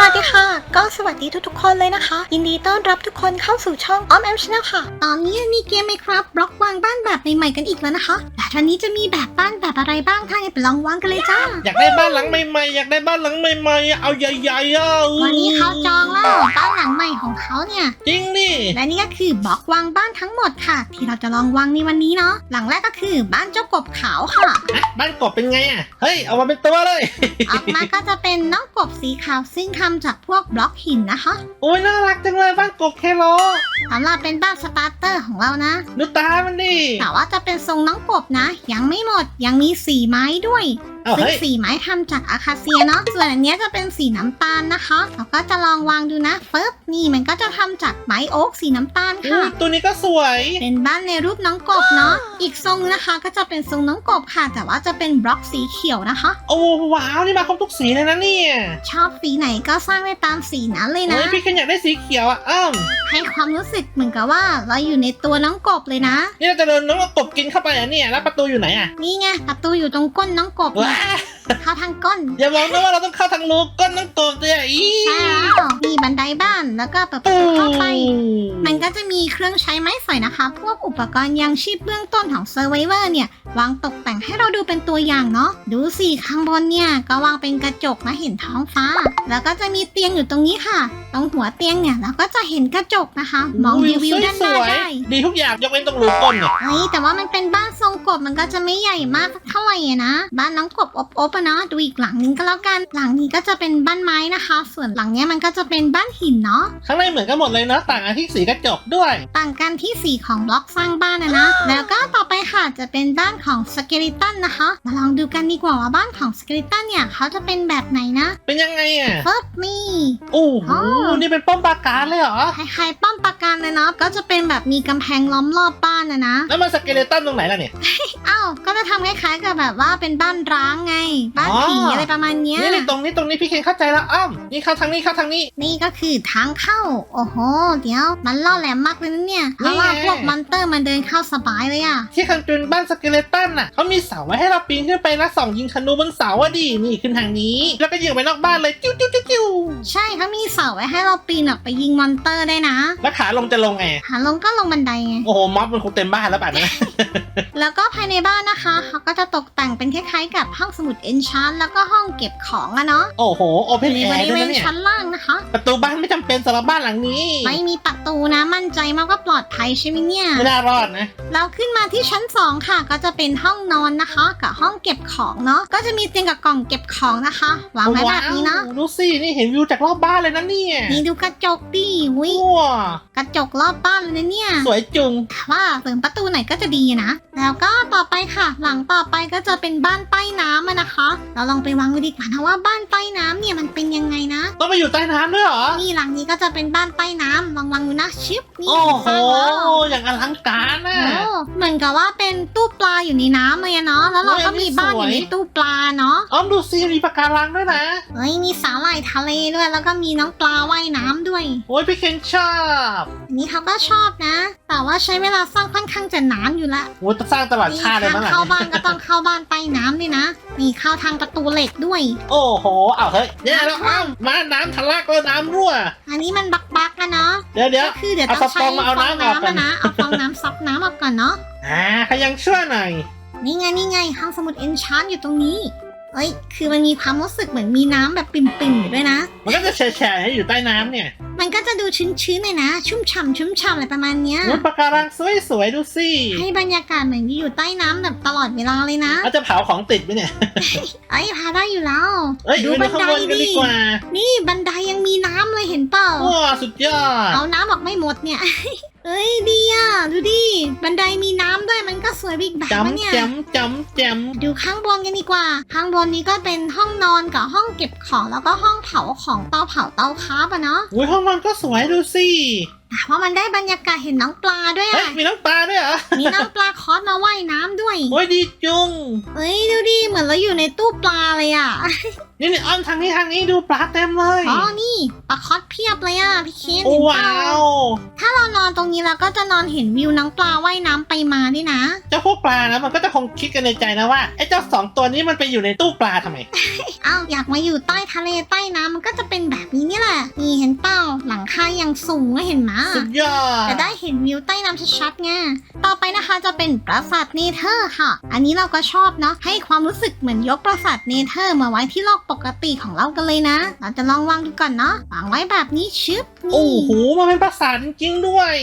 สวัสดีค่ะ ก็สวัสดีทุกๆ คนเลยนะคะ ยินดีต้อนรับทุกคนเข้าสู่ช่องออมแอมช n แนลค่ะ ตอนนี้มีเกมไหมครับบล็อกวางบ้านแบบใหม่ๆกันอีกแล้วนะคะแต่ตอนนี้จะมีแบบบ้านแบบอะไรบ้างถ้าให้ไปลองวางกันเลยจ้าอยากได้บ้านหลังใหม่ๆ อยากได้บ้านหลังใหม่ๆ เอาใหญ่ๆอะวันนี้เขาจองแล้วบ้านหลังใหม่ของเขาเนี่ย จริงดิและนี่ก็คือบล็อกวางบ้านทั้งหมดค่ะ ที่เราจะลองวางในวันนี้เนาะหลังแรกก็คือบ้านเจ้ากบขาวค่ะอะบ้านกบเป็นไงอะเฮ้ยเอามาเป็นตัวเลย ออกมาก็จะเป็นน้องกบสีขาวซึ่งทำจากพวกบล็อกหินนะคะโอ้ยน่ารักจังเลยบ้านกบแคโรสำหรับเป็นบ้านสตาร์เตอร์ของเรานะ ดูตามันดิแต่ว่าจะเป็นทรงน้องกบนะ ยังไม่หมดยังมีสีไม้ด้วย เอาซึ่งเฮ้ย สีไม้ทำจากอาคาเซียเนาะ ส่วนอันเนี้ยจะเป็นสีน้ำตาลนะคะ เราก็จะลองวางดูนะฟึบนี่มันก็จะทำจากไม้โอ๊กสีน้ำตาลอุ๊ค่ะ ยตัวนี้ก็สวย เป็นบ้านในรูปน้องกบเนาะ อีกทรงนะคะก็จะเป็นทรงน้องกบค่ะ แต่ว่าจะเป็นบล็อกสีเขียวนะคะ โอ้ว้าวนี่มาครบทุกสีเลยนะเนี่ยชอบสีไหนก็สร้างได้ตามสีนั้นเลยนะ เฮ้ยพี่เคนอยากได้สีเขียวอะอ้าวให้ความรู้สึกเหมือนกับว่าเราอยู่ในตัวน้องกบเลยนะ นี่เราจะเดินน้องกบกินเข้าไปอะเนี่ยแล้วประตูอยู่ไหนอะ นี่ไงประตูอยู่ตรงก้นน้องกบว้าเนี่ยเข้าทางก้นอย่าบอกนะว่าเราต้องเข้าทางรูก้นน้องกบเนี่ยอีใช่แล้วมีบันไดบ้านแล้วก็เปิดประตูเข้าไป มันก็จะมีเครื่องใช้ไม้สอยนะคะ พวกอุปกรณ์ยังชีพเบื้องต้นของ Survivor เนี่ย วางตกแต่งให้เราดูเป็นตัวอย่างเนาะดูสิข้างบนเนี่ย ก็วางเป็นกระจกนะเห็นท้องฟ้า แล้วก็จะมีเตียงอยู่ตรงนี้ค่ะ ตรงหัวเตียงเนี่ยเราก็จะเห็นกระจกนะคะ มองวิวด้านหน้าได้ดีทุกอย่างยกเว้นตรงรูก้นเนี่ยเฮ้ยแต่ว่ามันเป็นบ้านทรงกบมันก็จะไม่ใหญ่มากเท่าไหร่นะ บ้านน้องกบอบอบๆอะเนาะดูอีกหลังนึงก็แล้วกันหลังนี้ก็จะเป็นบ้านไม้นะคะ ส่วนหลังเนี้ยมันก็จะเป็นบ้านหินเนาะข้างในเหมือนกันหมดเลยเนอะต่างกันที่สีกระจกด้วย ต่างกันที่สีของบล็อกสร้างบ้านนะนะแล้วก็ต่อไป ค่ะจะเป็นบ้านของสเกลิตันนะคะ มาลองดูกันดีกว่าว่าบ้านของสเกลิตันเนี่ยเขาจะเป็นแบบไหนนะเป็นยังไงอะเฟิร์นี่โอ้โหอ๋อนี่เป็นป้อมปราการเลยเหรอคล้ายๆป้อมปราการเลยเนาะก็จะเป็นแบบมีกำแพงล้อมรอบบ้านนะนะ แล้วมันสเกเลตันตรงไหนล่ะเนี่ยอ้าวก็จะทำคล้ายๆกับแบบว่าเป็นบ้านร้างไง บ้านผีอ๋อออะไรประมาณเนี้ยนี่นี่ตรงนี้ตรงนี้พี่เคนเข้าใจแล้วอ้อมนี่เข้าทางนี้เข้าทางนี้ นี่ก็คือทางเข้า โอ้โห เดี๋ยว มันล่อแหลมมากเลยนะเนี่ยเพราะว่านี่ไงพวกมอนเตอร์มันเดินเข้าสบายเลยอะที่คันเป็นบ้านสเกเลตันน่ะเขามีเสาไว้ให้เราปีนขึ้นไปนะส่องยิงคนูบนเสาอะดินี่ขึ้นทางนี้ แล้วก็ยิงไปนอกบ้านเลยจิ้วจิ้วจิ้วจิ้วใช่เขามีเสาไว้ให้เราปีนออกไปยิงมอนเตอร์ได้นะแล้วขาลงจะลงไงหาลงก็ลงบันไดไงโอ้โหม็อบมันคงเต็มบ้านแล้วป่ะนะ แล้วก็ภายในบ้านนะคะเขาก็จะตกแต่งเป็นคล้ายๆกับห้องสมุดเอนชานแล้วก็ห้องเก็บของอะเนาะโอ้โหโอเพนในแอบร์ริด้เววยณนะเนี่ยชั้นล่างนะคะ ประตูบ้านไม่จำเป็นสำหรับบ้านหลังนี้ไม่มีประตูนะมั่นใจมากว่าปลอดภัยใช่ไหมเนี่ย ไม่น่ารอดนะ เราขึ้นมาที่ชั้น2 ค่ะ ก็จะเป็นห้องนอนนะคะ กับห้องเก็บของเนาะก็จะมีเตียงกับกล่องเก็บของนะคะวางไว้แบบนี้นะว้าวดูสินี่เห็นวิวจากรอบบ้านเลยนะเนี่ยนี่ดูกระจกดิวิว้ากระจกรอบบ้านเลยนะเนี่ย สวยจุงแต่ว่าเสริมประตูไหนก็จะดีนะ แล้วก็ต่อไปค่ะ หลังต่อไปก็จะเป็นบ้านใต้น้ำอะนะคะ เราลองไปวางดูดีกว่านะว่าบ้านใต้น้ำเนี่ยมันเป็นยังไงนะ ต้องไปอยู่ใต้น้ำด้วยเหรอนี่หลังนี้ก็จะเป็นบ้านใต้น้ำลองวางดูนะชิปนี่โอ้โหสร้างแล้วอย่างอลังการน่ะโอ้เหมือนกับว่าเป็นตู้ปลาอยู่ในน้ำเลยอะเนาะ แล้วเราก็มีบ้านอยู่ในตู้ปลาเนาะ อ้อมดูซิมีปะการังด้วยนะ เฮ้ย มีสาหร่ายทะเลด้วย แล้วก็มีน้องปลาว่ายน้ำด้วย โอ้ยพี่เคนชอบอันนี้เขาก็ชอบนะ แต่ว่าใช้เวลาสร้างค่อนข้างจะนานอยู่ละโอ้ยสร้างตลอดนี่ชาติเลยทางมั้งล่ะเข้าบ้านก็ต้องเข้าบ้านใต้น้ำด้วยนะ นี่เข้าทางประตูเหล็กด้วย โอ้โห เอาเฮ้ยเนี่ยแล้วอ้อมมาน้ำทะลักแล้วน้ำรั่ว อันนี้มันบักบักๆนะเนาะ เดี๋ยวเดี๋ยว ก็คือเดี๋ยวเอาต้องสใช้ปองมาเอาฟองน้ำออกก่อนน้ำอะนะเอาฟองน้ำซับน้ำออกก่อนเนาะอ่าขยังชั่วหน่อย นี่ไงนี่ไงห้องสมุดเอนชานอยู่ตรงนี้ เอ้ย คือมันมีความรู้สึกเหมือนมีน้ำแบบปิ่มๆอยู่ด้วยนะ มันก็จะแฉะๆให้อยู่ใต้น้ำเนี่ยมันก็จะดูชื้นๆเลยนะ ชุ่มฉ่ำชุ่มฉ่ำอะไรประมาณเนี้ยโอ้ยปะการังสวยๆดูสิให้บรรยากาศเหมือนอยู่ใต้น้ำแบบตลอดเวลาเลยนะเขาจะเผาของติดไหมเนี่ยไอ้ยพาได้อยู่แล้ว เอ้ยดูไปบัดูนข้างไดบนกันดิดีกว่านี่บันไดยังมีน้ำเลยเห็นเปล่า ว้าสุดยอดเอาน้ำออกไม่หมดเนี่ย เอ้ยดีอะ ดูดิ บันไดมีน้ำด้วย มันก็สวยไปอีกแบบนะเนี่ยจำจำจำจดูข้างบนกันดีกว่า ข้างบนนี้ก็เป็นห้องนอนกับห้องเก็บของแล้วก็ห้องเผาของเตาเผาเตาคาบอะเนาะำอุ้ยห้องนอนก็สวยดูสิแต่ว่ามันได้บรรยากาศเห็นน้องปลาด้วยเฮ้ยอะมีน้ำปลาด้วยเหรอมีน้องปลาคอสมาว่ายน้ำด้วย โอ้ยดีจุง เอ้ยดูดิเหมือนเราอยู่ในตู้ปลาเลยอะ นี่นี่อ้อมทางนี้ทางนี้ดูปลาเต็มเลยอ๋อนี่ปลาคอสเพียบเลยอะพี่เคนโอ้เห็นเปว้าล่าวถ้าเรานอนตรงนี้เราก็จะนอนเห็นวิวน้องปลาว่ายน้ำไปมาด้วยนะ เจ้าพวกปลานะมันก็จะคงคิดกันในใจนะว่าไอ้เจ้าสองตัวนี้มันไปอยู่ในตู้ปลาทำไมอ้าวอยากมาอยู่ใต้ทะเลใต้น้ำมันก็จะเป็นแบบนี้เนี่ยคาอย่างสูงอะเห็นไหมสุดยอดจะได้เห็นวิวใต้น้ำชัดๆไง ต่อไปนะคะจะเป็นปราสาทเนเธอร์ค่ะ อันนี้เราก็ชอบเนาะ ให้ความรู้สึกเหมือนยกปราสาทเนเธอร์มาไว้ที่โลกปกติของเรากันเลยนะ เราจะลองวางดูก่อนเนาะวางไว้แบบนี้ชึบโอ้นี่โหมันเป็นปราสาทจริงๆด้วย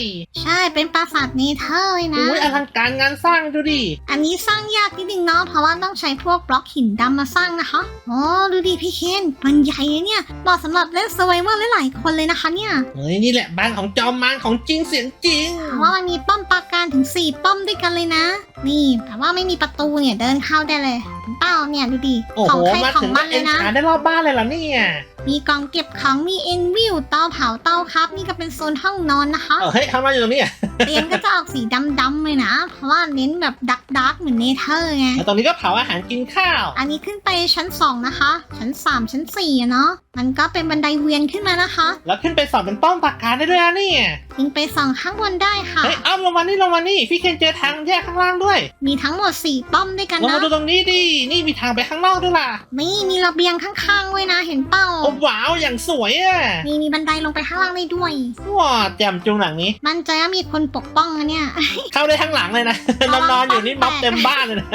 ใช่เป็นปราสาทเนเธอร์เลยนะ โอ้ยอลังการงานสร้างดูดิอันนี้สร้างยากนิดนึงเนาะเพราะว่าต้องใช้พวกบล็อกหินดำมาสร้างนะคะโอ้ดูดิพี่เคนมันใหญ่เลยเนี่ยเหมาะสำหรับเล่นสไวเวอร์หลายๆคนเลยนะคะเนี่ยเฮ้ยนี่แหละบ้านของจอมมารของจริงเสียงจริง เพราะว่ามันมีป้อมปราการถึง 4 ป้อมด้วยกันเลยนะ นี่แต่ว่าไม่มีประตูเนี่ยเดินเข้าได้เลย เห็นเป้าเนี่ยดูดิโอ้ขโหองใครมาขอถึงงมัมานเลเอ็นยนะ ชาได้รอบบ้านเลยเหรอเนี่ย มีกล่องเก็บของ มีเอ็นวิวเตาเผาเตาครับ นี่ก็เป็นโซนห้องนอนนะคะ เออเฮ้ยทำอะไรอยู่ตรงนี้อะเตียงก็จะออกสีดำๆเลยนะ เพราะว่าเน้นแบบดักดักๆเหมือนเนเธอร์ไง แล้วตรงนี้ก็เผาอาหารกินข้าว อันนี้ขึ้นไปชั้น 2 นะคะ ชั้น 3 ชั้น4อะเนาะ มันก็เป็นบันไดเวียนขึ้นมานะคะ แล้วขึ้นไปสอบเป็นป้อมปราการได้ด้วยอะเนี่ยยิงไปส่องข้างบนได้ค่ะ เฮ้ยอ้อมลงมานี่ลงมานี่พี่เคนเจอทางแยกข้างล่างด้วย มีทั้งหมด4ป้อมด้วยกันลงนะ มาดูตรงนี้ดิ นี่มีทางไปข้างนอกด้วยล่ะ นี่มีระเบียงข้างๆด้วยนะ เห็นเป้า โอ้ว้าวอย่างสวยอะมีมีบันไดลงไปข้างล่างได้ด้วยว้าแจ่มจุงหลังนี้ มั่นใจว่ามีคนปกป้องนะเนี่ย เข้าได้ข้างหลังเลยนะนอนๆอยู่นี่ม็อบเต็มบ้านเลยนะ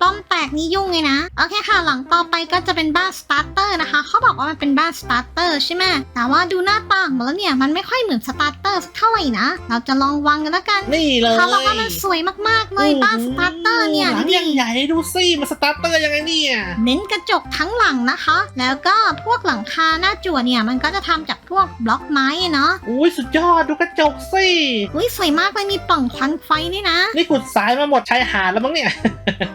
ป้อมแตกนี่ยุ่งเลยนะ โอเคค่ะ หลังต่อไปก็จะเป็นบ้านสตาร์เตอร์นะคะ เขาบอกว่ามันเป็นบ้านสตาร์เตอร์ใช่ไหมแต่ว่าดูหน้าต่างมาแล้วเนี่ยมันไม่ค่อยเหมือนสตาร์เตอร์สักเท่าไหร่นะ เราจะลองวางกันแล้วกัน นี่เลยเขาบอกว่ามันสวยมากๆเลยบ้านสตาร์เตอร์เนี่ยหลังดูยังดิใหญ่ดูสิมันสตาร์เตอร์ยังไงเนี่ย เน้นกระจกทั้งหลังนะคะ แล้วก็พวกหลังคาหน้าจั่วเนี่ยมันก็จะทำจากพวกบล็อกไม้อะเนาะ อุ้ยสุดยอดดูกระจกสิ อุ้ยสวยมากเลยมีปล่องควันไฟด้วยนะ นี่ขุดสายมาหมดชายหาดแล้วมั้งเนี่ย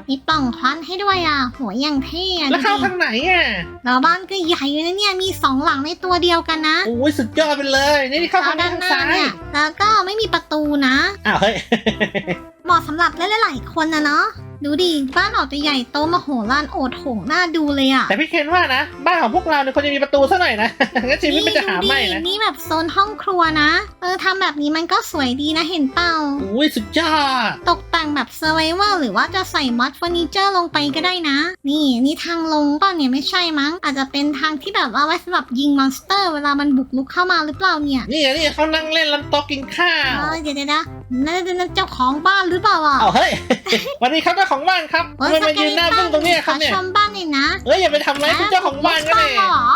มีปล่องควันให้ด้วยอะหัวอย่างเท่อะแล้วเข้าดูดิทางไหนอะแล้วบ้านก็ใหญ่เลยนะเนี่ยมีสองหลังในตัวเดียวกันนะอุ้ยสุดยอดไปเลย นี่เข้าทางไหนด้านทางหน้าซ้ายเนี่ยแล้วก็ไม่มีประตูนะ อ้าวเฮ้ย เหมาะสำหรับเล่นหลายๆคนนะเนาะ ดูดิ บ้านออกจะใหญ่โตมโหฬารโอดโถงน่าดูเลยอะ แต่พี่เคนว่านะ บ้านของพวกเราเนี่ยควรจะมีประตูซะหน่อยนะ งั้นชีวิตมันจะหาไม่ดูดินะ นี่แบบโซนห้องครัวนะ เออทำแบบนี้มันก็สวยดีนะเห็นเปล่า อุ้ยสุดยอด ตกแต่งแบบเซอร์ไวเวอร์หรือว่าจะใส่มอดเฟอร์นิเจอร์ลงไปก็ได้นะ นี่นี่ทางลงป่ะเนี่ยไม่ใช่มั้ง อาจจะเป็นทางที่แบบว่าไว้สำหรับยิงมอนสเตอร์ เวลามันบุกลุกเข้ามาหรือเปล่าเนี่ย นี่ไงนี่เขานั่งเล่นลำโต๊ะกินข้าว เออเดี๋ยวเดี๋ยว นะนั่นนั่นเจ้าของบ้านหรือเปล่าอะเอาเฮ้ยวันนี้ครับเจ้าของบ้านครับเออทำไมมายืนหน้าบึ้งตรงเนี้ยครับขอเนี่ยชมบ้านหน่อยนะเอ้ยอย่าไปทำอะไรคุณเจ้าของบ้านก็เลยบุกรุกบ้านเหรอ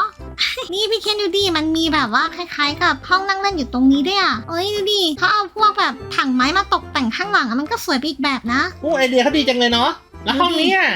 นี่พี่เคนดูดิมันมีแบบว่าคล้ายๆ กับห้องนั่งเล่นอยู่ตรงนี้ด้วยอะเอ้ยดูดิเขาเอาพวกแบบถังไม้มาตกแต่งข้างหลังอะมันก็สวยไปอีกแบบนะโอ้ไอเดียเขาดีจังเลยเนาะแล้วห้องนี้อะ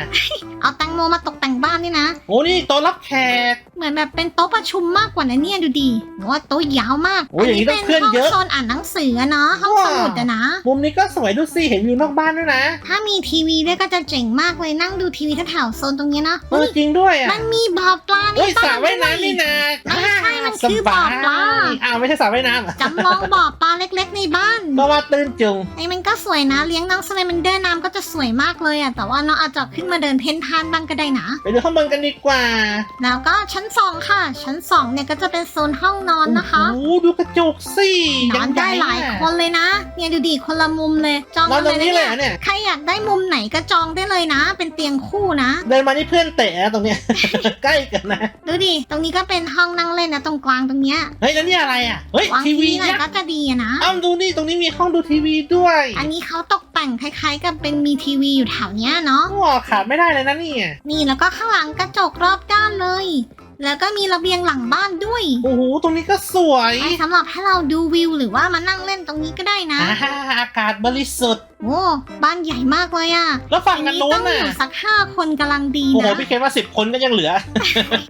เอาแตงโมมาตกแต่งบ้านนี่นะโอ้นี่โต๊ะรับแขกเหมือนแบบเป็นโต๊ะประชุมมากกว่านะเนี่ยดูดิว่าโต๊ะยาวมากโอ้ยอย่างนี้ต้องเคลื่อนห้องเยอะ โซนอ่านหนังสืออะเนาะห้องสมุดอะนะ มุมนี้ก็สวยดูสิเห็นวิวนอกบ้านด้วยนะถ้ามีทีวีด้วยก็จะเจ๋งมากเลยนั่งดูทีวีแถวๆโซนตรงเนี้ยนะเออจริงด้วยอะมันมีบ่อปลาในโอ้ยสบ้าระนว่ายด้วยน้ำนี่นะไม่ใช่มันสคือบาบ่อยปลาอ้าวไม่ใช่สระว่ายน้ำเหรอจำลองบ่อปลาเล็กๆในบ้านเพราะว่าตื่นจุง ไอ้มันก็สวยนะ เลี้ยงน้องสไลมันเดอร์น้ำก็จะสวยมากเลยอะแต่ว่าน้องอาจจะขึ้นมาเดินเพ่นพ่านบ้างก็ได้นะ ไปดูข้างบนกันดีกว่า แล้วก็ชั้นสองค่ะ ชั้นสองเนี่ยก็จะเป็นโซนห้องนอนนะคะ โอ้โหดูกระจกสินอนได้หลายคนเลยนะ เนี่ยดูดิคนละมุมเลย จองนอนกันตเลรงยนี้นะเลยเนี่ยเหรอเนี่ย ใครอยากได้มุมไหนก็จองได้เลยนะ เป็นเตียงคู่นะ เดินมานี่เพื่อนเตะนะตรงเนี้ย ใกล้กันนะ ดูดิ ตรงนี้ก็เป็นห้องนั่งเล่นนะ ตรงกลางตรงเนี้ยเฮ้ยแล้วนี่อะไรอะ เฮ้ยวางทีทีวีวีหน่อยยักก็ษ์จะดีอะนะ อ้าวดูนี่ตรงนี้มีห้องดูทีวีด้วยอันนี้เขาตกแต่งคล้ายๆ กับเป็นมีทีวีอยู่แถวเนี้ยเนาะว้าวขาดไม่ได้เลยนะเนี่ยนี่แล้วก็ข้างหลังกระจกรอบด้านเลย แล้วก็มีระเบียงหลังบ้านด้วย โอ้โห ตรงนี้ก็สวย ไว้สำหรับให้เราดูวิวหรือว่ามานั่งเล่นตรงนี้ก็ได้นะ อ่าอากาศบริสุทธิ์ โอ้บ้านใหญ่มากเลยอะแล้วฝั่งอันกันนี้นู้ต้นองอน่ะยู่สักห้าคนกำลังดีโอ้โหนะพี่เคนว่าสิบคนก็ยังเหลือ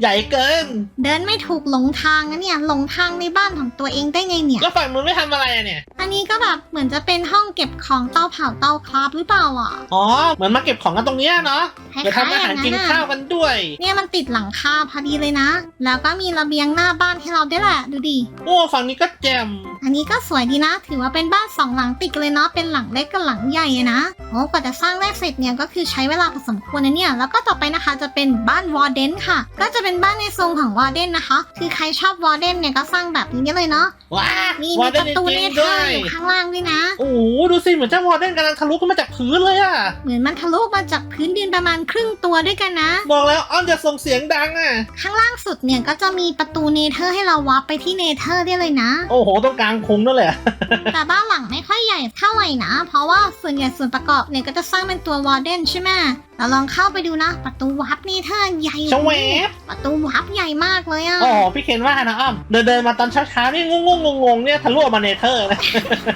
ใหญ่เกิน เดินไม่ถูกหลงทางนะเนี่ยหลงทางในบ้านของตัวเองได้ไงเนี่ย แล้วฝั่งนู้นไม่ทำอะไรอะเนี่ยอันนี้ก็แบบเหมือนจะเป็นห้องเก็บของเตาเผาเตาคราฟหรือเปล่าอะอ๋อเหมือนมาเก็บของกันตรงเนี้ยเนาะคล้ายเดี๋ยวๆทำอาหารอย่งกินอะข้าวกันด้วย เนี่ยมันติดหลังคาพอดีเลยนะ แล้วก็มีระเบียงหน้าบ้านให้เราได้วยแหละดูดิ โอ้ฝั่งนี้ก็แจ่ม อันนี้ก็สวยดีนะ ถือว่าเป็นบ้านสองหลังติดกันเลยเนาะ เป็นหลังเล็กกับหลังใหญ่อะนะ โอ้กว่าจะสร้างได้เสร็จเนี่ยก็คือใช้เวลาพอสมควรนะเนี่ย แล้วก็ต่อไปนะคะจะเป็นบ้านวอร์เดนค่ะ ก็จะเป็นบ้านในทรงของวอร์เดนนะคะ คือใครชอบวอร์เดนเนี่ยก็สร้างแบบนี้ได้เลยเนาะว้ามีวอมีร์เดปนระตูจเนริงเธๆอด้วร์ยอยู่ข้างล่างด้วยนะ โอ้โหดูสิเหมือนเจ้าวอร์เดนกำลังทะลุขึ้นมาจากพื้นเลยอะเหมือนมันทะลุมาจากพื้นดินประมาณครึ่งตัวด้วยกันนะ บอกแล้วอ้อมจะส่งเสียงดังอะข้างล่างสุดเนี่ยก็จะมีประตูเนเธอร์ให้เราวับไปที่เนเธอร์ได้เลยนะ โอ้โหตรงกลางพุงนั่นแหละ แต่บ้านหลังไม่ค่อยใหญ่เท่าไหร่นะ เพราะว่าส่วนใหญ่ส่วนประกอบเนี่ยก็จะสร้างเป็นตัววอร์เดนใช่ไหมเราลองเข้าไปดูนะ ประตูวับเนเธอร์ใหญ่ชะแวบประตูวับใหญ่มากเลยอะโอ้โหพี่เคนว่านะอ้อมเดินเดินๆมาตอนเช้าๆนี่งงงงงๆเนี่ยทะลุออกมาเนเธอร์นะ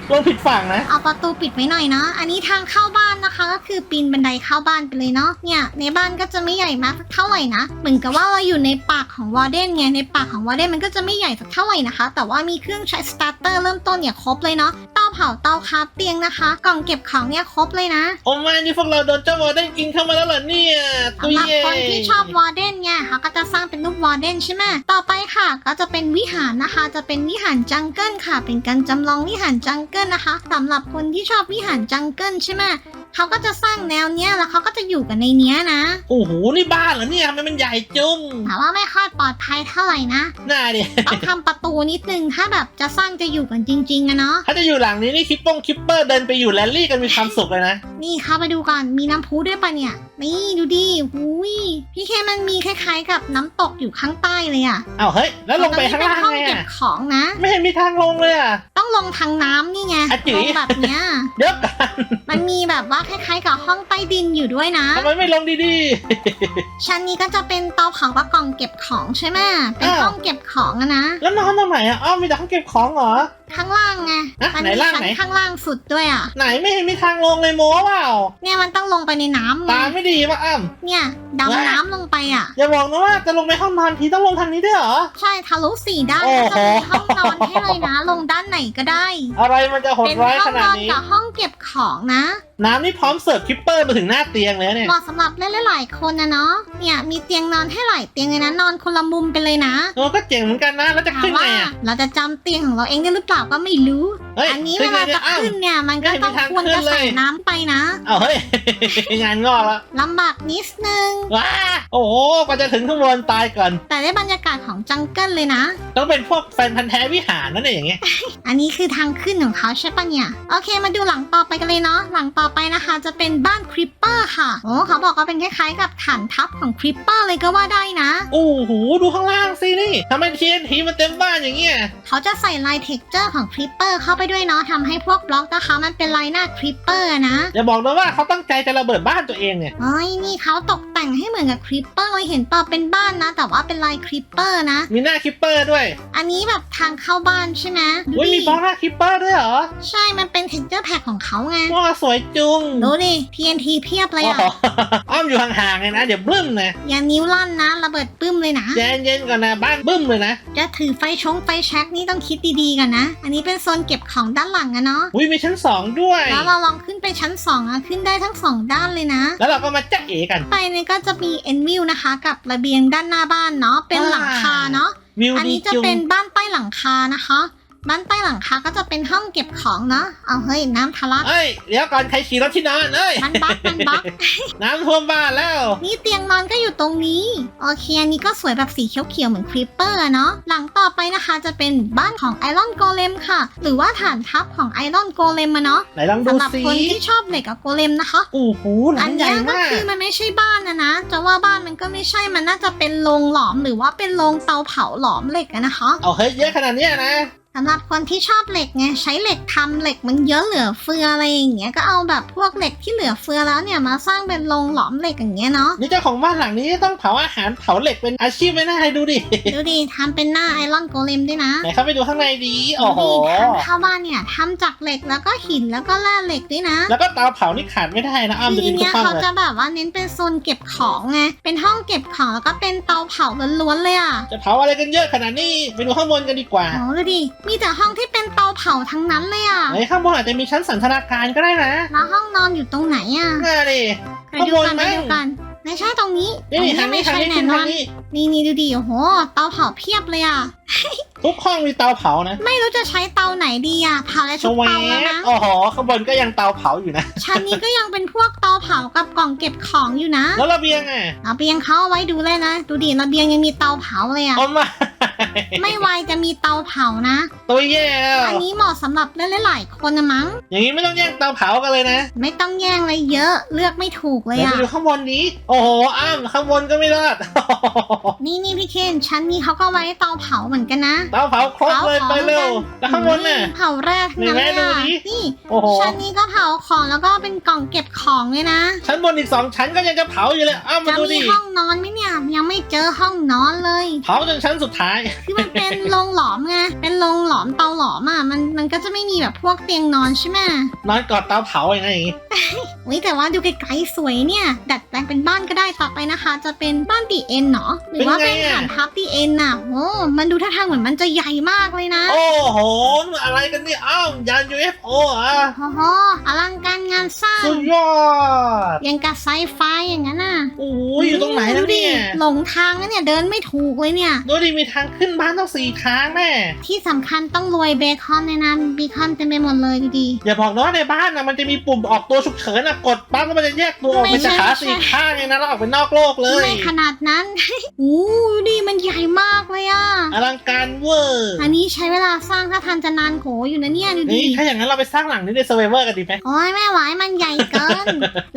ลงผิดฝั่งนะ เอาประตูปิดไว้หน่อยนะ อันนี้ทางเข้าบ้านนะคะก็คือปีนบันไดเข้าบ้านไปเลยเนาะ เนี่ยในบ้านก็จะไม่ใหญ่มากสักเท่าไหร่นะ เหมือนกับว่าเราอยู่ในปากของวอร์เดนไง ในปากของวอร์เดนมันก็จะไม่ใหญ่สักเท่าไหร่นะคะ แต่ว่ามีเครื่องใช้สตาร์เตอร์เริ่มต้นเนี่ยครบเลยเนาะเตาเผาเตาคราฟเตียงนะคะ กล่องเก็บของเนี่ยครบเลยนะโอ้มานี่พวกเราโดนเจ้าวอร์เดนกินเข้ามาแล้วเหรอเนี่ยตุยสำหรับเย่คนที่ชอบวอร์เดนเนี่ยเขาก็จะสร้างเป็นรูปวอร์เดนใช่ไหมต่อไปค่ะ ก็จะเป็นวิหารนะคะ จะเป็นวิหารจังเกิลค่ะ เป็นการจำลองวิหารจังเกิลนะคะสำหรับคนที่ชอบวิหารจังเกิลใช่ไหม เขาก็จะสร้างแนวเนี้ยแล้วเขาก็จะอยู่กันในเนี้ยนะ โอ้โห นี่บ้านเหรอเนี่ยทำไมมันใหญ่จุงแต่ว่าไม่ค่อยปลอดภัยเท่าไหร่นะ น่าดิต้องทำประตูนิดนึงถ้าแบบจะสร้างจะอยู่กันจริงๆอะเนาะ ถ้าจะอยู่หลังนี้นี่คิปปงคิปเปอร์เดินไปอยู่แรลลี่กันมีความสุขเลยนะ นี่เข้าไปดูก่อน มีน้ำพุด้วยปะเนี่ย นี่ดูดิหุยพี่เคมันมีคล้ายๆ กับน้ำตกอยู่ข้างใต้เลยอะเอาเฮ้ย แล้วลงไปข้างล่างตรไงนี้เป็นห้องเก็บอะของนะ ไม่เห็นมีทางลงเลยอะต้องลงทางน้ำนี่ไงอะจิ๋ลวงแบบเนี้ยเดี๋ยวกันมันมีแบบว่าคล้ายๆกับห้องใต้ดินอยู่ด้วยนะ ทำไมไม่ลงดีชั้นนี้ก็จะเป็นเตาเผากับกล่องเก็บของใช่ไหมเป็นอ้าวห้องเก็บของอะนะๆแล้วนอนตรงไหนอะอ้อมมีแต่ห้องเก็บของเหรอ ข้างล่างไงอะมัไหนมีล่างชั้ไหน นข้างล่างสุดด้วยอะ ไหนไม่เห็นมีทางลงเลยโม้เปล่า เนี่ยมันต้องลงไปในน้ำไง ตาไม่ดีป่ะอ้ำเนี่ยดำน้ำลงไปอะ อย่าบอกนะว่าจะลงไปห้องนอนทีต้องลงทางนี้ด้วยเหรอ ใช่ทะลุสี่ด้านโอ้ก็โห จะมีห้องนอนให้เลยนะ ลงด้านไหนก็ได้ อะไรมันจะโหดเป็นร้ายห้อขงนานดอนนี้ กับห้องเก็บของนะ น้ำนี่พร้อมเสิร์ฟคิปเปอร์มาถึงหน้าเตียงเลยเนี่ย เหมาะสำหรับเล่นหลายๆคนนะเนาะ เนี่ยมีเตียงนอนให้หลายเตียงเลยนะนอนคนละมุมไปเลยนะโอ้ก็เจ๋งเหมือนกันนะแล้วจะถามขึ้นไงว่าอะเราจะจำเตียงของเราเองได้หรือเปล่าก็ไม่รู้ เฮ้ยอันนี้ขึ้เวนไงลาเนี่จะยอ้าว ขึ้นเนี่ยมันก็ต้องไม่มีทางควรขึ้จะนเลยใส่น้ำไปนะเอาเฮ้ย งานงอกแล้วลำบากนิดนึง ว้าโอ้โหกว่าจะถึงข้างบนตายก่อน แต่ได้บรรยากาศของจังเกิลเลยนะ ต้องเป็นพวกแฟนพันธ์แท้วิหารนั่นเองอย่างเงี้ยอันนี้คือทางขึ้นของเขาใช่ปะเนี่ย โอเคมาดูหลังต่อไปกันเลยเนาะหลังต่อไปนะคะจะเป็นบ้านคริปเปอร์ค่ะ โอ้เขาบอกว่าเป็นคล้ายๆกับฐานทัพของคริปเปอร์เลยก็ว่าได้นะ โอ้โห ดูข้างล่างสินี่ทำไมทีนทีมันเต็มบ้านอย่างเงี้ย เขาจะใส่ลายเท็กเจอร์ของคริปเปอร์เข้าไปด้วยเนาะทำให้พวกบล็อกนะคะมันเป็นลายหน้าคริปเปอร์นะ อย่าบอกนะว่าเขาตั้งใจจะระเบิดบ้านตัวเองเนี่ยเอ้ยนี่เขาตก แต่งให้เหมือนกับคริปเปอร์เลยเห็นเปล่าเป็นบ้านนะ แต่ว่าเป็นลายคริปเปอร์นะ มีหน้าคิปเปอร์ด้วยอันนี้แบบทางเข้าบ้านใช่ไหมดูอุ้ยดิมีบล็อกหน้าคิปเปอร์ด้วยเหรอใช่มันเป็นเท็กเจอร์แพ็คของเขาไงว้าสวยจุงดูดิ TNT เพียบเลยโอ้อะโหอ้อมอยู่ห่างๆเลยนะเดี๋ยวบึ้มนะอย่านิ้วลั่นนะระเบิดปื้มเลยนะ ใจเย็นๆก่อนนะบ้านบึ้มเลยนะจะถือไฟชงไฟแช็กนี่ต้องคิดดีๆกันนะ อันนี้เป็นโซนเก็บของด้านหลังอะเนาะ อุ้ยมีชั้นสองด้วย แล้วเราลองขึ้นไปชั้นสองอะขึ้นได้ทั้งสองด้านเลยนะ แล้วเราก็มาจ๊ะเอกัน ไปเนี่ยก็จะมีเอ็นวิวนะคะ กับระเบียงด้านหน้าบ้านเนาะเป็นหลังคาเนาะวิวอันดีนี้จะจุงเป็นบ้านใต้หลังคานะคะ บ้านใต้หลังคาก็จะเป็นห้องเก็บของเนาะ เอาเฮ้ยน้ำทะลัก เอ้ยเดี๋ยวก่อนใครขี่รถที่นอนเอ้ยมันบักมันบักน้ำท่วมบ้านแล้ว นี่เตียงนอนก็อยู่ตรงนี้ โอเคอันนี้ก็สวยแบบสีเขียวๆเหมือนครีปเปอร์เนาะ หลังต่อไปนะคะจะเป็นบ้านของไอรอนโกเลมค่ะ หรือว่าฐานทัพของไอรอนโกเลมอะเนาะไหนลองดูสำหรับสิคนที่ชอบเหล็กกับโกเลมนะคะ โอ้โหหลัอังนใหญ่เนี้ยก็มากคือมันไม่ใช่บ้านนะนะจะว่าบ้านมันก็ไม่ใช่มันน่าจะเป็นโรงหลอมหรือว่าเป็นโรงเตาเผาหลอมเหล็กอะนะคะ เอาเฮ้ยเยอะขนาดเนี้ยนะ สำหรับคนที่ชอบเหล็กไงใช้เหล็กทำเหล็กมันเยอะเหลือเฟืออะไรอย่างเงี้ยก็เอาแบบพวกเหล็กที่เหลือเฟือแล้วเนี่ยมาสร้างเป็นโรงหลอมเหล็กอย่างเงี้ยเนาะนี่เจ้าของบ้านหลังนี้ต้องเผาอาหารเผาเหล็กเป็นอาชีพไม่น่าให้ดูดิดูดิทำเป็นหน้าไอรอนโกเลมด้วยนะไหนเข้าไปดูข้างในดีโอ้โหดูดิทางเข้าบ้านเนี่ยทำจากเหล็กแล้วก็หินแล้วก็แร่เหล็กด้วยนะ แล้วก็เตาเผานี่ขาดไม่ได้นะอ้อมทีดูดิทุกเนี้ยห้องเขาเลยจะแบบว่าเน้นเป็นโซนเก็บของไงเป็นห้องเก็บของแล้วก็เป็นเตาเผาล้วนๆเลยอะจะเผาอะไรกันเยอะขนาดนี้ไปดูข้างบนกันดีกว่าโอ้ดูดิมีแต่ห้องที่เป็นเตาเผาทั้งนั้นเลยอะไหนข้างบนอาจจะมีชั้นสันทนาการก็ได้นะแล้วห้องนอนอยู่ตรงไหนอะน่าดิ ไปดูกันข้างบนไปมั้ง ดูกันไหไม่ใช่ตรงนี้นี่นี่ทางนี้ไม่ทางใช่นี้แน่ขึ้นนอทานงนี้ นี่นี่ดูดิโอ้โหเตาเผาเพียบเลยอะ ทุกห้องมีเตาเผานะไม่รู้จะใช้เตาไหนดีอะเผาได้ชทุกวเตาแล้วบนะโอ้โหข้างบนก็ยังเตาเผาอยู่นะ ชั้นนี้ก็ยังเป็นพวกเตาเผากับกล่องเก็บของอยู่นะแล้วระเบียงอะระเบียงเขาเอาไว้ดูเลยนะ ดูดิระเบียงยังมีเตาเผาเลยอะ เอามา ไม่ไวจะมีเตาเผานะ ตัวแย่แล้วอันนี้เหมาะสำหรับเล่นหลายๆคนนะมั้ง อย่างนี้ไม่ต้องแย่งเตาเผากันเลยนะไม่ต้องแย่งอะไรเยอะเลือกไม่ถูกเลยเดี๋ยวอะไปดูข้างบนนี้ โอ้โห อ้ามข้างบนก็ไม่รอด นี่นี่พี่เคนชั้นนี้เขาก็ไว้เตาเผาเหมือนกันนะเตาเผาครบเลยผาไปของเร็วหมือกัแล้วข้างบนน่ะ เผาแรกทั้งนั้นเลยไหนแม่ดูอะดิ นี่โอ้โห ชั้นนี้ก็เผาของแล้วก็เป็นกล่องเก็บของเลยนะ ชั้นบนอีกสองชั้นก็ยังจะเผาอยู่เลย อ้าวมาจะดูมีดิห้องนอนไหมเนี่ยยังไม่เจอห้องนอนเลย เผาจนชั้นสุดท้ายคือมันเป็นโรงหลอมไง เป็นโรงหลอมเตาหลอมอะ มันมันก็จะไม่มีแบบพวกเตียงนอนใช่ไหมนอนกอดเตาเผาอย่างไงอย่างงี้อุ้ยแต่ว่าดูไกลๆสวยเนี่ย ดัดแปลงเป็นบ้านก็ได้ต่อไปนะคะ จะเป็นบ้านตีเอ็นเนาะหรือว่าเป็นฐานทัพตีเอ็นน่ะโอ้มันดูท่าทางเหมือนมันจะใหญ่มากเลยนะ โอ้โหนี่อะไรกันเนี่ยอ้าวยาน UFO อะโอ้โหอลังการงานสร้างสุดยอดยังกับไซไฟอย่างนั้นน่ะโอ้ยอยู่ตรงไหนแล้วเนี่ยดูดิหลงทางแล้วเนี่ยเดินไม่ถูกเลยเนี่ยดูดิมีทางขึ้นบ้านต้องสี่ทางแม่ที่สำคัญต้องรวยเบคอนในนั้นเบคอนเต็มไปหมดเลยดูดิอย่าบอกนะว่าในบ้านนะมันจะมีปุ่มออกตัวฉุกเฉินนะกดปั๊บแล้วมันจะแยกตัวออกไม่เป็นใช่ขาไม่ใช่สี่ข้างเลยนะแล้วออกไปนอกโลกเลยไม่ขนาดนั้นอู้ดูดิมันใหญ่มากเลยอะอลังการเวอร์อันนี้ใช้เวลาสร้างถ้าทันจะนานโขอยู่นะเนี่ยดูดินี่ถ้าอย่างนั้นเราไปสร้างหลังนี้ในเซ r ร์ i เวอร์กันดีไหมโอ้ยไม่ไหวมันใหญ่เกิน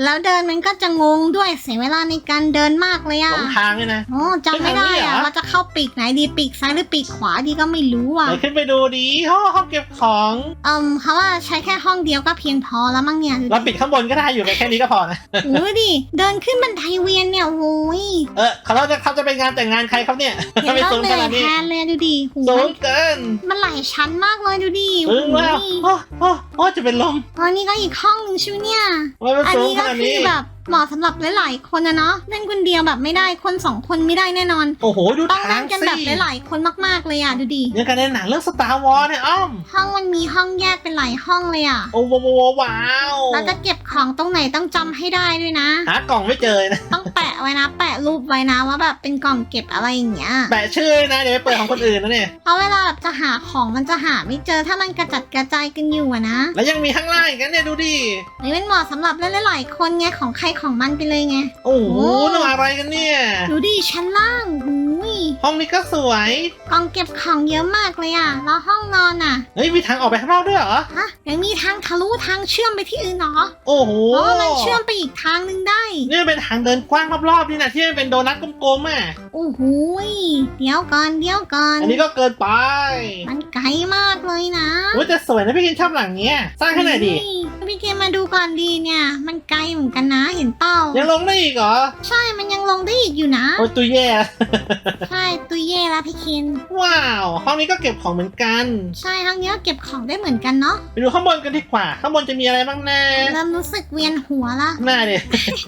แล้วเดินมันก็จะงงด้วยเสียเวลาในการเดินมากเลยหอะลงทางเลยนะโอ้จำไม่ได้ไปทางนี้เหรอะอว่าจะเข้าปีกไหนดีปีกซ้ายหรือปีกขวาดีก็ไม่รู้อะ ไหนขึ้นไปดูดีห้องห้องเก็บของเอิมเขาว่าใช้แค่ห้องเดียวก็เพียงพอแล้วมั้งเนี่ยดูเราดิปิดข้างบนก็ได้อยู่ไปแค่นี้ก็พอนะโอ้ยดิ เดินขึ้นบันไดเวียนเนี่ยโอ้ยเออเขาเราจะเขาจะไปงานแต่งงานใครครับเนี่ยเห็นไม่แล้วสูงเหขนื่อนาดยนี้แทนเลยดูดิหูสูมังนเกินมันหลายชั้นมากเลยดูดิถึงแล้วโอ้ยโอ้โอ้โอ้จะเป็นลมอ๋อนี่ก็อีกห้องหนึ่งใช่ไหมเนี่ยทำไมมันอันสูงนี้ขก็นาดคืนี้อแบบ เหมาะสำหรับหลายๆคนนะเนาะเล่นคนเดียวแบบไม่ได้คนสองคนไม่ได้แน่นอน โอ้โห ดูต้องทาเล่งนกันสิแบบหลายๆคนมากๆเลยอะดูดิยังกันในหนังเรื่องสตาร์วอลเนี่ยอ้อม ห้องมันมีห้องแยกเป็นหลายห้องเลยอะโอ้โหว้าวเราจะเก็บของตรงไหนต้องจำให้ได้ด้วยนะ หากล่องไม่เจอนะ ต้องแปะไว้นะ แปะรูปไว้นะว่าแบบเป็นกล่องเก็บอะไรอย่างเงี้ย แปะชื่อนะ เดี๋ยวไปเปิดของคนอื่นนะเนี่ย เพราะเวลาแบบจะหาของมันจะหาไม่เจอถ้ามันกระจัดกระจายกันอยู่อะนะแล้วยังมีข้างล่างอีกนะเนี่ยดูดิ นี่เป็นเหมาะสำหรับเล่นหลายๆคนไงของใครของมันไปเลยไง โอ้โหโอ้นี่อะไรกันเนี่ย ดูดิชั้นล่างหูย ห้องนี้ก็สวย กล่องเก็บของเยอะมากเลยอะแล้วห้องนอนอะเฮ้ย มีทางออกไปข้างนอกด้วยเหรอ ฮะยังมีทางทะลุทางเชื่อมไปที่อื่นเหรอโอ้โห เพราะว่ามันเชื่อมไปอีกทางนึงได้ นี่มันเป็นทางเดินกว้างรอบๆนี่นะที่มันเป็นโดนัทกลมๆอะ โอ้โหยเดี๋ยวก่อน เดี๋ยวก่อน อันนี้ก็เกินไปมันไกลมากเลยนะโอ้ยแต่สวยนะพี่กินชอบหลังเนี้ย สร้างให้หน่อยดิเฮ้ยพี่เกมมาดูก่อนดีเนี่ย มันไกลเหมือนกันนะเห็นเป้ายังลงได้อีกเหรอ ใช่มันยังลงได้อีกอยู่นะ โอ้ยตัวแย่ใช่ตุยเย่แล้วพี่เคนว้าว ห้องนี้ก็เก็บของเหมือนกัน ใช่ห้องนี้ก็เก็บของได้เหมือนกันเนาะไปดูข้างบนกันดีกว่า ข้างบนจะมีอะไรบ้างนะเริ่มรู้สึกเวียนหัวละหน้าดิ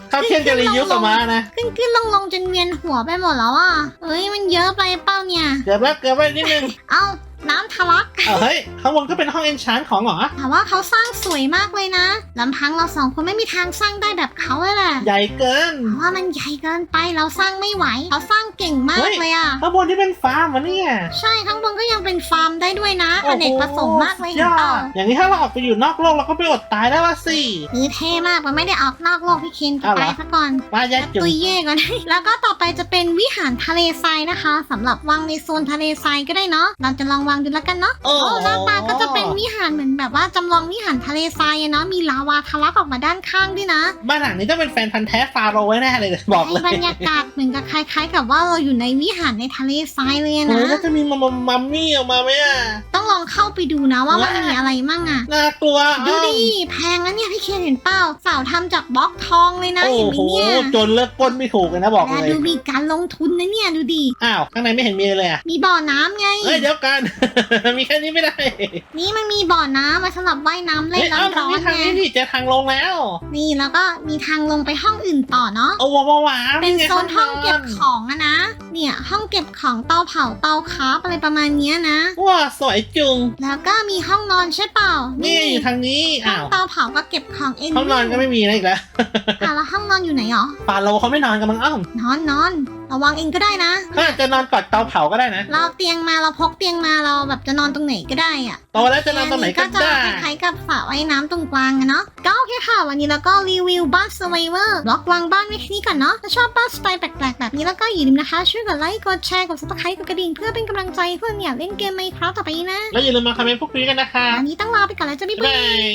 เข้าเที่ยงจะรีวิวสมานะ ขึ้นขึ้นลงลงจนเวียนหัวไปหมดแล้วอะเอ้ยมันเยอะไปเป้าเนี่ย เกือบแล้วเกือบไปนิดนึง เอ้า น้ำทะลัก เอาเฮ้ยข้างบนก็เป็นห้องเอนชานของเหรอ แต่ว่าเขาสร้างสวยมากเลยนะลำพังเราสองคนไม่มีทางสร้างได้แบบเขาเลยแหละใหญ่เกิน เพราะว่ามันใหญ่เกินไปเราสร้างไม่ไหวเขาสร้างเก่งมากเฮ้ยเลยอะ ข้างบนที่เป็นฟาร์มวะเนี่ย ใช่ข้างบนก็ยังเป็นฟาร์มได้ด้วยนะอเนกประสงค์มากเลยสุดเห็ยนอเปล่าดอย่างนี้ถ้าเราออกไปอยู่นอกโลกเราก็ไปอดตายได้ละสิคือเท่มากมันไม่ได้ออกนอกโลกพี่เคนจะอ้าวเหไปรอ ซะก่อนป้าแยกจุตุดยเย่ก่อน แล้วก็ต่อไปจะเป็นวิหารทะเลทรายนะคะสำหรับวางในโซนทะเลทรายก็ได้เนาะเราจะลองวางดูแล้วกันเนาะโอ้โอ้หน้าตาก็จะเป็นวิหารเหมือนแบบว่าจำลองวิหารทะเลทรายอะเนาะมีลาวาทะลักออกมาด้านข้างด้วยนะบ้านหลังนี้ต้องเป็นแฟนพันธ์แท้ฟาโรห์ไว้แน่เลยบอกเลให้ยบรรยากาศเหมือนกับคล้าย ๆ กับว่าเราอยู่ในวิหารในทะเลทรายเลยอะเฮ้ยนะ แล้วจะมีมัมมัมมี่ออกมาไหมอะ ต้องลองเข้าไปดูนะว่ามันมีอะไรมั่งอะ น่ากลัวดูดิแพงนะเนี่ยพี่เคนเห็นเปล่าเสาทำจากบล็อกทองเลยนะโอ้เห็นไหมโหเนี่ยจนเลิกปล้นไม่ถูกเลยนะบอกและเลยดูมีการลงทุนนะเนี่ยดูดิ อ้าว ข้างในไม่เห็นมีเลยอะ มีบ่อน้ำไง เฮ้ยเดี๋ยวกันมีแค่นี้ไม่ได้นี่มันมีบ่อน้ำมาสำหรับว่ายน้ำเล่เฮ้นยเอาทาร้งอนนี้ๆทางไงนี้ดิเจอทางลงแล้ว นี่แล้วก็มีทางลงไปห้องอื่นต่อเนาะเอาว้าวว้าวเป็นไงโซนห้องเก็บนของอะนะ เนี่ยห้องเก็บของเตาเผาเตาคราฟอะไรประมาณเนี้ยนะ ว้าสวยจุง แล้วก็มีห้องนอนใช่เปล่า นี่อยู่ทางนี้ ห้ออ้างว เตาเผาก็เก็บของเองห้องนอนก็ไม่มีอะไรอีกแล้วอะแล้วห้องนอนอยู่ไหนหรอฟาโลเขาไม่นอนกันมั้งอ้าวนอนนอน ระวังเองก็ได้นะเขาอาจจะนอนกอดเตาเผาก็ได้นะ เราเตียงมาเราพกเตียงมาเราแบบจะนอนตรงไหนก็ได้อะ โตแล้วจะนอนตรงไหนก็จะได้ คล้ายๆกับสระว่ายน้ำตรงกลางอะเนาะก็โอเคค่ะ วันนี้เราก็รีวิวบ้าน Survivor บล็อกวางบ้านไว้แค่นี้ก่อนเนาะถ้าชอบบ้านสไตล์แปลกๆ แบบนี้แล้วก็อย่าลืมนะคะ ช่วยกดไลค์ กดแชร์ กด subscribe กดกระดิ่ง เพื่อเป็นกำลังใจให้เพื่อนเนี่ยเล่นเกมไมค์ครับต่อไปนะ แล้วอย่าลืมมาคอมเมนต์พูดคุยกันนะคะวันนี้ต้องลาไปก่อนแล้วจ้ะบ๊ายบ๊ายบายบาย